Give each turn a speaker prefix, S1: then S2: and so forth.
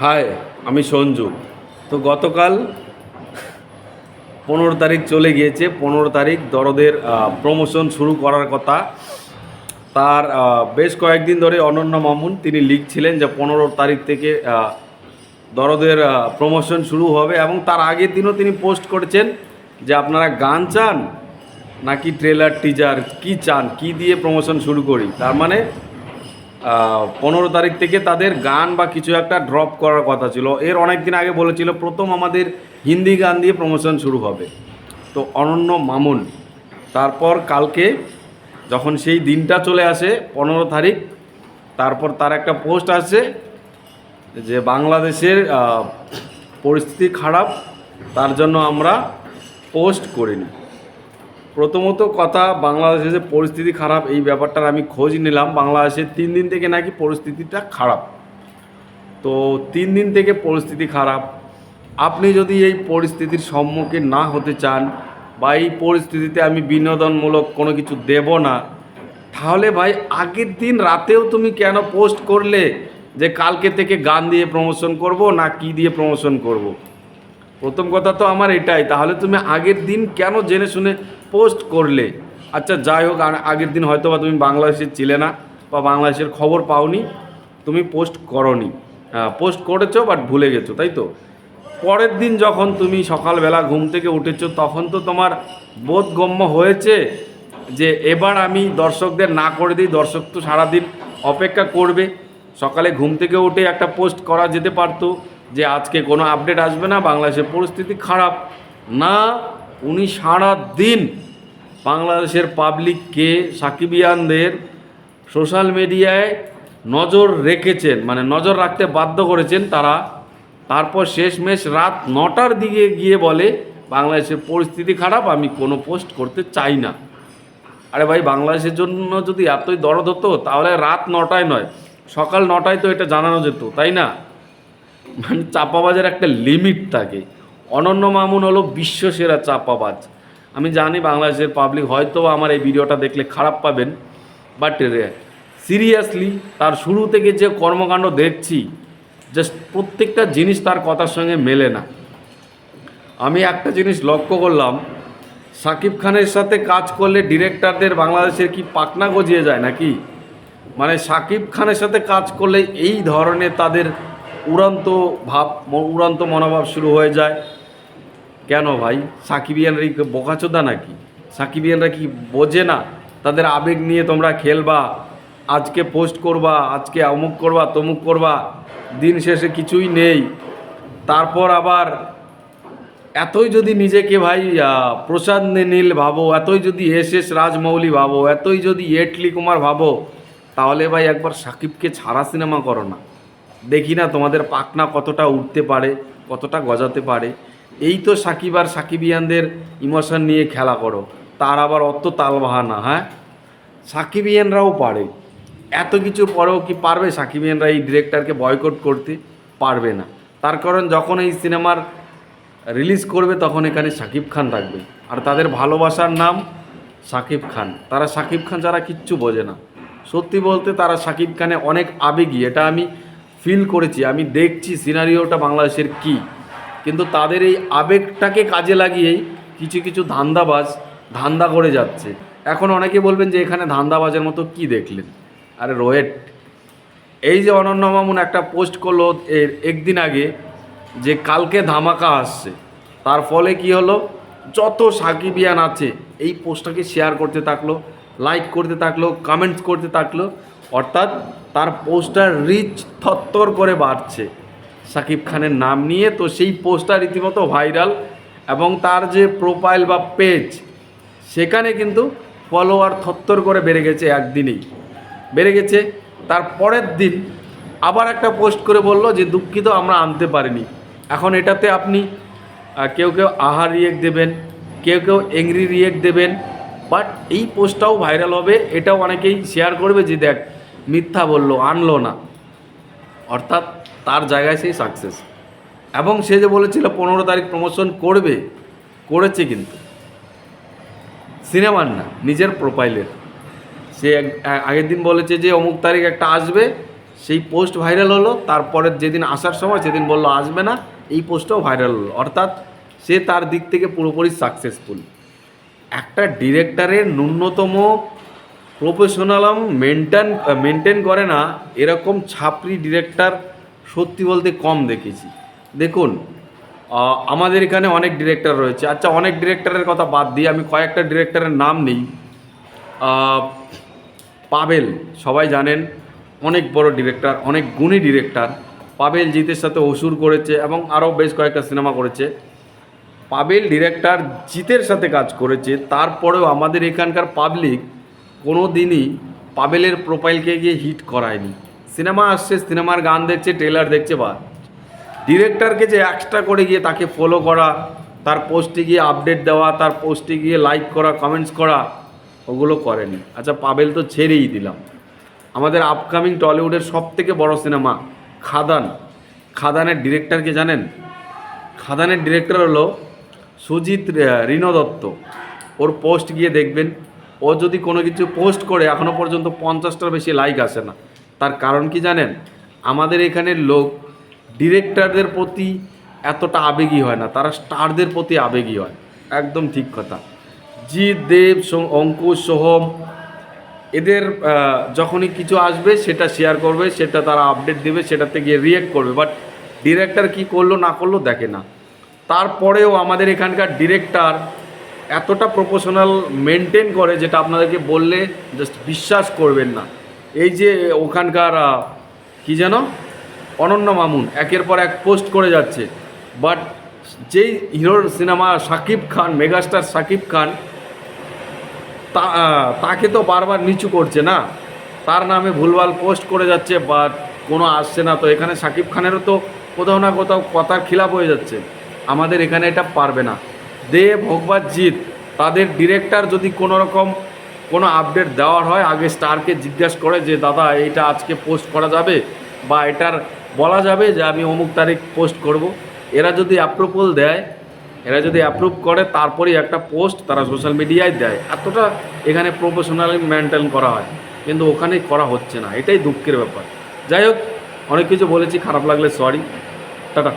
S1: High, আমি সঞ্জু। তো গতকাল পনেরো তারিখ চলে গিয়েছে, পনেরো তারিখ দরদের প্রমোশন শুরু করার কথা। তার বেশ কয়েকদিন ধরে অনন্য মামুন, তিনি লিখছিলেন যে পনেরো তারিখ থেকে দরদের প্রমোশন শুরু হবে এবং তার আগের দিনও তিনি পোস্ট করেছেন যে আপনারা গান চান নাকি ট্রেলার টিজার কি চান, কি দিয়ে প্রমোশন শুরু করি? তার মানে পনেরো তারিখ থেকে তাদের গান বা কিছু একটা ড্রপ করার কথা ছিল। এর অনেক দিন আগে বলেছিল, প্রথম আমাদের হিন্দি গান দিয়ে প্রমোশন শুরু হবে। তো অনন্য মামুন, তারপর কালকে যখন সেই দিনটা চলে আসে, পনেরো তারিখ, তারপর তার একটা পোস্ট আসে যে বাংলাদেশের পরিস্থিতি খারাপ, তার জন্য আমরা পোস্ট করিনি। প্রথমত কথা, বাংলাদেশে যে পরিস্থিতি খারাপ, এই ব্যাপারটার আমি খোঁজ নিলাম। বাংলাদেশের তিন দিন থেকে নাকি পরিস্থিতিটা খারাপ। তো তিন দিন থেকে পরিস্থিতি খারাপ। আপনি যদি এই পরিস্থিতির সম্মুখীন না হতে চান বা এই পরিস্থিতিতে আমি বিনোদনমূলক কোনো কিছু দেব না, তাহলে ভাই আগের দিন রাতেও তুমি কেন পোস্ট করলে যে কালকে থেকে গান দিয়ে প্রমোশন করব না কি দিয়ে প্রমোশন করব। প্রথম কথা তো আমার এটাই। তাহলে তুমি আগের দিন কেন জেনে শুনে পোস্ট করলে আচ্ছা যাই হোক আগের দিন হয়তো বা তুমি বাংলাদেশে ছিলে না বা বাংলাদেশের খবর পাওনি, তুমি পোস্ট করনি। পোস্ট করেছ বাট ভুলে গেছো, তাই তো? পরের দিন যখন তুমি সকালবেলা ঘুম থেকে উঠেছো, তখন তো তোমার বোধগম্য হয়েছে যে এবার আমি দর্শকদের না করে দিই, দর্শক তো সারাদিন অপেক্ষা করবে। সকালে ঘুম থেকে উঠে একটা পোস্ট করা যেতে পারতো যে আজকে কোনো আপডেট আসবে না, বাংলাদেশের পরিস্থিতি খারাপ। না উনি সারা দিন বাংলাদেশের পাবলিককে সাকিবিয়ানদের সোশ্যাল মিডিয়ায় নজর রেখেছেন মানে নজর রাখতে বাধ্য করেছেন তারা। তারপর শেষমেশ রাত নটার দিকে গিয়ে বলে, বাংলাদেশের পরিস্থিতি খারাপ, আমি কোনো পোস্ট করতে চাই না। আরে ভাই, বাংলাদেশের জন্য যদি এতই দরদ হতো, তাহলে রাত নটায় নয়, সকাল নটায় তো এটা জানানো যেত, তাই না? মানে চাপাবাজের একটা লিমিট থাকে। অনন্য মামুন হলো বিশ্বসেরা চাপাবাজ। আমি জানি বাংলাদেশের পাবলিক হয়তো আমার এই ভিডিওটা দেখলে খারাপ পাবেন বাট সিরিয়াসলি তার শুরু থেকে যে কর্মকাণ্ড দেখছি জাস্ট প্রত্যেকটা জিনিস তার কথার সঙ্গে মেলে না। আমি একটা জিনিস লক্ষ্য করলাম, সাকিব খানের সাথে কাজ করলে ডিরেক্টরদের বাংলাদেশের কি পাকনা গজিয়ে যায় নাকি? মানে সাকিব খানের সাথে কাজ করলে এই ধরনের তাদের উড়ান্ত ভাব উড়ান্ত মনোভাব শুরু হয়ে যায়। কেন ভাই? সাকিবিয়ানরা কি বোকাচোদা নাকি? সাকিবিয়ানরা কি বোঝে না? তাদের আবেগ নিয়ে তোমরা খেলবা, আজকে পোস্ট করবা, আজকে অমুক করবা, তমুক করবা, দিন শেষে কিছুই নেই। তারপর আবার এতই যদি নিজেকে ভাই প্রসাদ নীল ভাবো, এতই যদি এস এস রাজমৌলি ভাবো, এতই যদি এটলি কুমার ভাবো, তাহলে ভাই একবার সাকিবকে ছাড়া সিনেমা করো না। দেখি না তোমাদের পাকনা কতটা উঠতে পারে, কতটা গজাতে পারে। এই তো সাকিব আর সাকিবিয়ানদের ইমোশন নিয়ে খেলা করো। তার আবার অত তালবাহানা হ্যাঁ? সাকিবিয়ানরাও পারে। এত কিছু পরেও কি পারবে? সাকিবিয়ানরা এই ডিরেক্টরকে বয়কট করতে পারবে না। তার কারণ যখন এই সিনেমার রিলিজ করবে, তখন এখানে সাকিব খান থাকবে। আর তাদের ভালোবাসার নাম সাকিব খান। তারা সাকিব খান ছাড়া কিচ্ছু বোঝে না। সত্যি বলতে তারা সাকিব খানে অনেক আবেগী। এটা আমি ফিল করেছি। আমি দেখছি সিনারিওটা বাংলাদেশের কি। কিন্তু তাদের এই আবেগটাকে কাজে লাগিয়েই কিছু কিছু ধান্দাবাজ ধান্দা করে যাচ্ছে। এখন অনেকে বলবেন যে এখানে ধান্দাবাজের মতো কি দেখলেন? আরে রোয়েট। এই যে অনন্য মামুন একটা পোস্ট করল এর একদিন আগে যে কালকে ধামাকা আসছে। তার ফলে কি হলো? যত সাকিবিয়ান আছে, এই পোস্টটাকে শেয়ার করতে থাকল লাইক করতে থাকল কমেন্টস করতে থাকল, অর্থাৎ তার পোস্টটার রিচ থত্তর করে বাড়ছে। সাকিব খানের নাম নিয়ে তো সেই পোস্টার রীতিমতো ভাইরাল এবং তার যে প্রোফাইল বা পেজ সেখানে কিন্তু ফলোয়ার থত্তর করে বেড়ে গেছে একদিনেই। বেড়ে গেছে, তার পরের দিন আবার একটা পোস্ট করে বলল যে, দুঃখিত, আমরা আনতে পারিনি। এখন এটাতে আপনি কেউ কেউ আহার রিয়েক্ট দেবেন, কেউ কেউ এংরি রিয়েক্ট দেবেন বাট এই পোস্টটাও ভাইরাল হবে, এটাও অনেকেই শেয়ার করবে যে, দেখ, মিথ্যা বলল, আনলো না। অর্থাৎ তার জায়গায় সেই সাকসেস এবং সে যে বলেছিল, পনেরো তারিখ প্রমোশন করবে, করেছে কিন্তু। সিনেমার না, নিজের প্রোফাইলের সে আগের দিন বলেছে যে, অমুক তারিখ একটা আসবে, সেই পোস্ট ভাইরাল হলো তারপরে যেদিন আসার সময় সেদিন বলল, আসবে না। এই পোস্টটাও ভাইরাল হলো। অর্থাৎ সে তার দিক থেকে পুরোপুরি সাকসেসফুল একটা ডিরেক্টরের ন্যূনতম প্রফেশনালাম মেনটেন মেনটেন করে না, এরকম ছাপরি ডিরেক্টর সত্যি বলতে কম দেখেছি। দেখুন আমাদের এখানে অনেক ডিরেক্টর রয়েছে। আচ্ছা অনেক ডিরেক্টরের কথা বাদ দিয়ে আমি কয়েকটা ডিরেক্টরের নাম নেই। পাবেল, সবাই জানেন, অনেক বড় ডিরেক্টর অনেক গুণী ডিরেক্টর পাবেল জিতের সাথে অসুর করেছে এবং আরও বেশ কয়েকটা সিনেমা করেছে। পাবেল ডিরেক্টর জিতের সাথে কাজ করেছে। তারপরেও আমাদের এখানকার পাবলিক কোনো দিনই পাবেলের প্রোফাইলকে গিয়ে হিট করায়নি। সিনেমা আসছে, সিনেমার গান দেখছে ট্রেলার দেখছে বা ডিরেক্টরকে যে এক্সট্রা করে গিয়ে তাকে ফলো করা, তার পোস্টে গিয়ে আপডেট দেওয়া, তার পোস্টে গিয়ে লাইক করা কমেন্টস করা, ওগুলো করেনি। আচ্ছা পাবেল তো ছেড়েই দিলাম। আমাদের আপকামিং টলিউডের সব থেকে বড় সিনেমা, খাদান। খাদানের ডিরেক্টরকে জানেন? খাদানের ডিরেক্টর হলো সুজিত রিনো দত্ত। ওর পোস্ট গিয়ে দেখবেন। ও যদি কোনো কিছু পোস্ট করে এখনও পর্যন্ত পঞ্চাশটার বেশি লাইক আসে না। তার কারণ কি জানেন? আমাদের এখানের লোক ডিরেক্টরদের প্রতি এতটা আবেগী হয় না, তারা স্টারদের প্রতি আবেগী হয়। একদম ঠিক কথা। জিৎ, দেব অঙ্কুশ, সোহম, এদের যখনই কিছু আসবে সেটা শেয়ার করবে, সেটা তারা আপডেট দেবে, সেটাতে গিয়ে রিয়েক্ট করবে। বাট ডিরেক্টর কি করল, না করল, দেখে না। তারপরেও আমাদের এখানকার ডিরেক্টর এতটা প্রফেশনাল মেনটেন করে, যেটা আপনাদেরকে বললে জাস্ট বিশ্বাস করবেন না। এই যে ওখানকার কি যেন? অনন্য মামুন, একের পর এক পোস্ট করে যাচ্ছে। বাট যেই হিরোর সিনেমা শাকিব খান, মেগাস্টার শাকিব খান, তা তাকে তো বারবার নিচু করছে না। তার নামে ভুলভাল পোস্ট করে যাচ্ছে বা কোনো আসছে না। তো এখানে সাকিব খানেরও তো কোথাও না কোথাও কথার খিলাপ হয়ে যাচ্ছে। আমাদের এখানে এটা পারবে না। হোক বা জিৎ, তাদের ডিরেক্টর যদি কোনো রকম কোনো আপডেট দেওয়ার হয়, আগে স্টারকে জিজ্ঞাসা করে যে, দাদা এটা আজকে পোস্ট করা যাবে? বা এটার বলা যাবে যে, আমি অমুক তারিখ পোস্ট করব। এরা যদি অ্যাপ্রুভাল দেয়, এরা যদি অ্যাপ্রুভ করে, তারপরেই একটা পোস্ট তারা সোশ্যাল মিডিয়ায় দেয়। এতটা এখানে প্রফেশনালি মেনটেন করা হয়, কিন্তু ওখানে করা হচ্ছে না। এটাই দুঃখের ব্যাপার। যাই হোক, অনেক কিছু বলেছি, খারাপ লাগলে সরি টাটা।